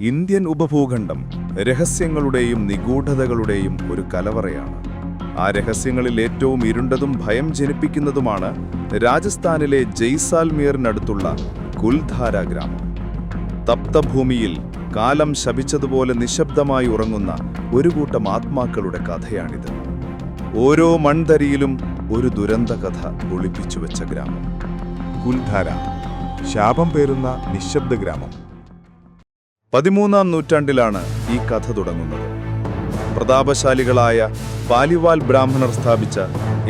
Indian ഉപഭൂഖണ്ഡം രഹസ്യങ്ങളുടെയും നിഗൂഢതകളുടെയും ഒരു കലവറയാണ്. ആ രഹസ്യങ്ങളിൽ ഏറ്റവും ഇരുണ്ടതും ഭയം ജനിപ്പിക്കുന്നതുമാണ് രാജസ്ഥാനിലെ ജയ്സാൽമീറിനടുത്തുള്ള കുൽധാര ഗ്രാമം. തപ്തഭൂമിയിൽ കാലം ശപിച്ചതുപോലെ നിശബ്ദമായി ഉറങ്ങുന്ന ഒരു കൂട്ടം ആത്മാക്കളുടെ കഥയാണിത്. ഓരോ മൺതരിയിലും ഒരു ദുരന്ത കഥ ഗ്രാമം. കുൽധാര ശാപം പേരുന്ന നിശബ്ദ ഗ്രാമം. പതിമൂന്നാം നൂറ്റാണ്ടിലാണ് ഈ കഥ തുടങ്ങുന്നത്. പ്രതാപശാലികളായ പാലിവാൽ ബ്രാഹ്മണർ സ്ഥാപിച്ച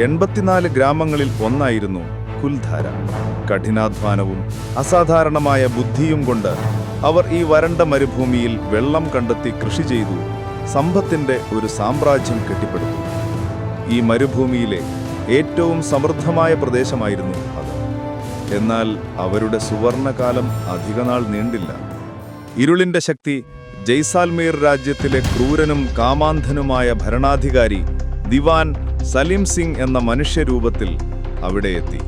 എൺപത്തിനാല് ഗ്രാമങ്ങളിൽ ഒന്നായിരുന്നു കുൽധാര. കഠിനാധ്വാനവും അസാധാരണമായ ബുദ്ധിയും കൊണ്ട് അവർ ഈ വരണ്ട മരുഭൂമിയിൽ വെള്ളം കണ്ടെത്തി കൃഷി ചെയ്തു സമ്പത്തിന്റെ ഒരു സാമ്രാജ്യം കെട്ടിപ്പടുത്തു. ഈ മരുഭൂമിയിലെ ഏറ്റവും സമൃദ്ധമായ പ്രദേശമായിരുന്നു അത്. എന്നാൽ അവരുടെ സുവർണകാലം അധികനാൾ നീണ്ടില്ല. ഇരുളിന്റെ ശക്തി ജയ്സാൽമീർ രാജ്യത്തിലെ ക്രൂരനും കാമാന്ധനുമായ ഭരണാധികാരി ദിവാൻ സലീം സിംഗ് എന്ന മനുഷ്യരൂപത്തിൽ അവിടെ എത്തി.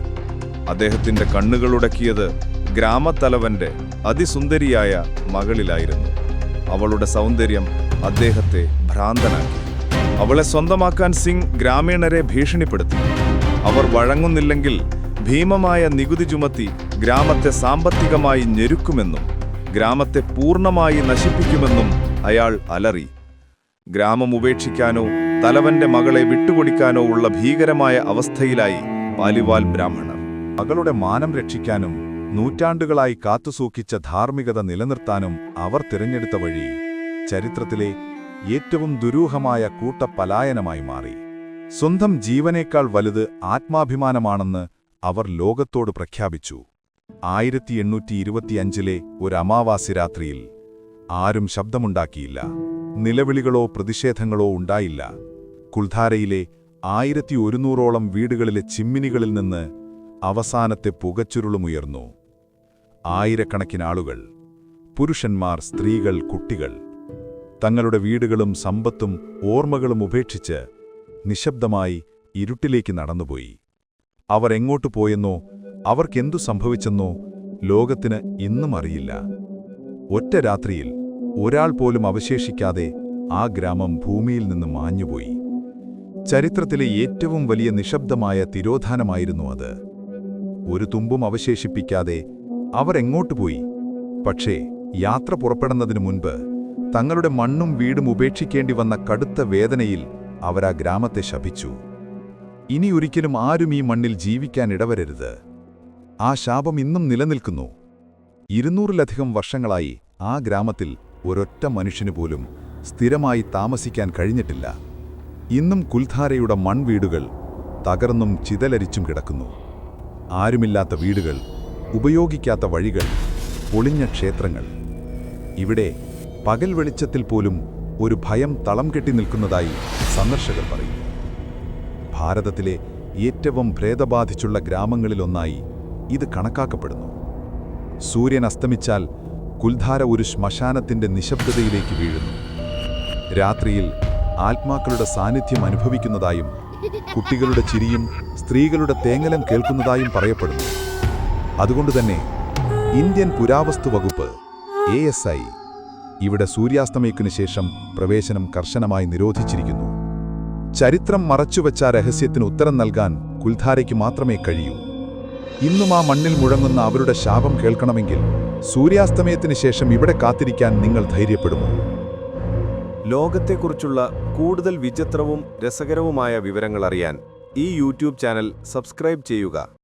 അദ്ദേഹത്തിന്റെ കണ്ണുകളുടക്കിയത് ഗ്രാമത്തലവന്റെ അതിസുന്ദരിയായ മകളിലായിരുന്നു. അവളുടെ സൗന്ദര്യം അദ്ദേഹത്തെ ഭ്രാന്തനാക്കി. അവളെ സ്വന്തമാക്കാൻ സിംഗ് ഗ്രാമീണരെ ഭീഷണിപ്പെടുത്തി. അവർ വഴങ്ങുന്നില്ലെങ്കിൽ ഭീമമായ നികുതി ചുമത്തി ഗ്രാമത്തെ സാമ്പത്തികമായി ഞെരുക്കുമെന്നും ഗ്രാമത്തെ പൂർണമായി നശിപ്പിക്കുമെന്നും അയാൾ അലറി. ഗ്രാമം ഉപേക്ഷിക്കാനോ തലവന്റെ മകളെ വിട്ടുകൊടുക്കാനോ ഉള്ള ഭീകരമായ അവസ്ഥയിലായി പാലിവാൽ ബ്രാഹ്മണർ. മകളുടെ മാനം രക്ഷിക്കാനും നൂറ്റാണ്ടുകളായി കാത്തുസൂക്ഷിച്ച ധാർമ്മികത നിലനിർത്താനും അവർ തിരഞ്ഞെടുത്ത വഴി ചരിത്രത്തിലെ ഏറ്റവും ദുരൂഹമായ കൂട്ടപ്പലായനമായി മാറി. സ്വന്തം ജീവനേക്കാൾ വലുത് ആത്മാഭിമാനമാണെന്ന് അവർ ലോകത്തോട് പ്രഖ്യാപിച്ചു. ആയിരത്തി എണ്ണൂറ്റി ഇരുപത്തിയഞ്ചിലെ ഒരു അമാവാസി രാത്രിയിൽ ആരും ശബ്ദമുണ്ടാക്കിയില്ല. നിലവിളികളോ പ്രതിഷേധങ്ങളോ ഉണ്ടായില്ല. കുൽധാരയിലെ ആയിരത്തി ഒരുന്നൂറോളം വീടുകളിലെ ചിമ്മിനികളിൽ നിന്ന് അവസാനത്തെ പുകച്ചുരുളുമുയർന്നു. ആയിരക്കണക്കിനാളുകൾ പുരുഷന്മാർ സ്ത്രീകൾ കുട്ടികൾ തങ്ങളുടെ വീടുകളും സമ്പത്തും ഓർമ്മകളും ഉപേക്ഷിച്ച് നിശബ്ദമായി ഇരുട്ടിലേക്ക് നടന്നുപോയി. അവർ എങ്ങോട്ടു പോയെന്നോ അവർക്കെന്തു സംഭവിച്ചെന്നോ ലോകത്തിന് ഇന്നും അറിയില്ല. ഒറ്റ രാത്രിയിൽ ഒരാൾ പോലും അവശേഷിക്കാതെ ആ ഗ്രാമം ഭൂമിയിൽ നിന്ന് മാഞ്ഞുപോയി. ചരിത്രത്തിലെ ഏറ്റവും വലിയ നിശബ്ദമായ തിരോധാനമായിരുന്നു അത്. ഒരു തുമ്പും അവശേഷിപ്പിക്കാതെ അവർ എങ്ങോട്ടു പോയി? പക്ഷേ യാത്ര പുറപ്പെടുന്നതിനു മുൻപ് തങ്ങളുടെ മണ്ണും വീടും ഉപേക്ഷിക്കേണ്ടി വന്ന കടുത്ത വേദനയിൽ അവരാ ഗ്രാമത്തെ ശപിച്ചു. ഇനിയൊരിക്കലും ആരും ഈ മണ്ണിൽ ജീവിക്കാൻ ഇടവരരുത്. ആ ശാപം ഇന്നും നിലനിൽക്കുന്നു. ഇരുന്നൂറിലധികം വർഷങ്ങളായി ആ ഗ്രാമത്തിൽ ഒരൊറ്റ മനുഷ്യനു പോലും സ്ഥിരമായി താമസിക്കാൻ കഴിഞ്ഞിട്ടില്ല. ഇന്നും കുൽധാരയുടെ മൺവീടുകൾ തകർന്നും ചിതലരിച്ചും കിടക്കുന്നു. ആരുമില്ലാത്ത വീടുകൾ ഉപയോഗിക്കാത്ത വഴികൾ പൊളിഞ്ഞ ക്ഷേത്രങ്ങൾ. ഇവിടെ പകൽ വെളിച്ചത്തിൽ പോലും ഒരു ഭയം തളം കെട്ടി നിൽക്കുന്നതായി സന്ദർശകർ പറയുന്നു. ഭാരതത്തിലെ ഏറ്റവും ഭേദബാധിച്ചുള്ള ഗ്രാമങ്ങളിലൊന്നായി ഇത് കണക്കാക്കപ്പെടുന്നു. സൂര്യൻ അസ്തമിച്ചാൽ കുൽധാര ഒരു ശ്മശാനത്തിന്റെ നിശബ്ദതയിലേക്ക് വീഴുന്നു. രാത്രിയിൽ ആത്മാക്കളുടെ സാന്നിധ്യം അനുഭവിക്കുന്നതായും കുട്ടികളുടെ ചിരിയും സ്ത്രീകളുടെ തേങ്ങലം കേൾക്കുന്നതായും പറയപ്പെടുന്നു. അതുകൊണ്ടുതന്നെ ഇന്ത്യൻ പുരാവസ്തു വകുപ്പ് എ എസ് ഐ ഇവിടെ സൂര്യാസ്തമയത്തിനു ശേഷം പ്രവേശനം കർശനമായി നിരോധിച്ചിരിക്കുന്നു. ചരിത്രം മറച്ചുവെച്ച രഹസ്യത്തിന് ഉത്തരം നൽകാൻ കുൽധാരയ്ക്ക് മാത്രമേ കഴിയൂ. ഇന്നും ആ മണ്ണിൽ മുഴങ്ങുന്ന അവരുടെ ശാപം കേൾക്കണമെങ്കിൽ സൂര്യാസ്തമയത്തിന് ശേഷം ഇവിടെ കാത്തിരിക്കാൻ നിങ്ങൾ ധൈര്യപ്പെടുമോ? ലോകത്തെക്കുറിച്ചുള്ള കൂടുതൽ വിചിത്രവും രസകരവുമായ വിവരങ്ങൾ അറിയാൻ ഈ യൂട്യൂബ് ചാനൽ സബ്സ്ക്രൈബ് ചെയ്യുക.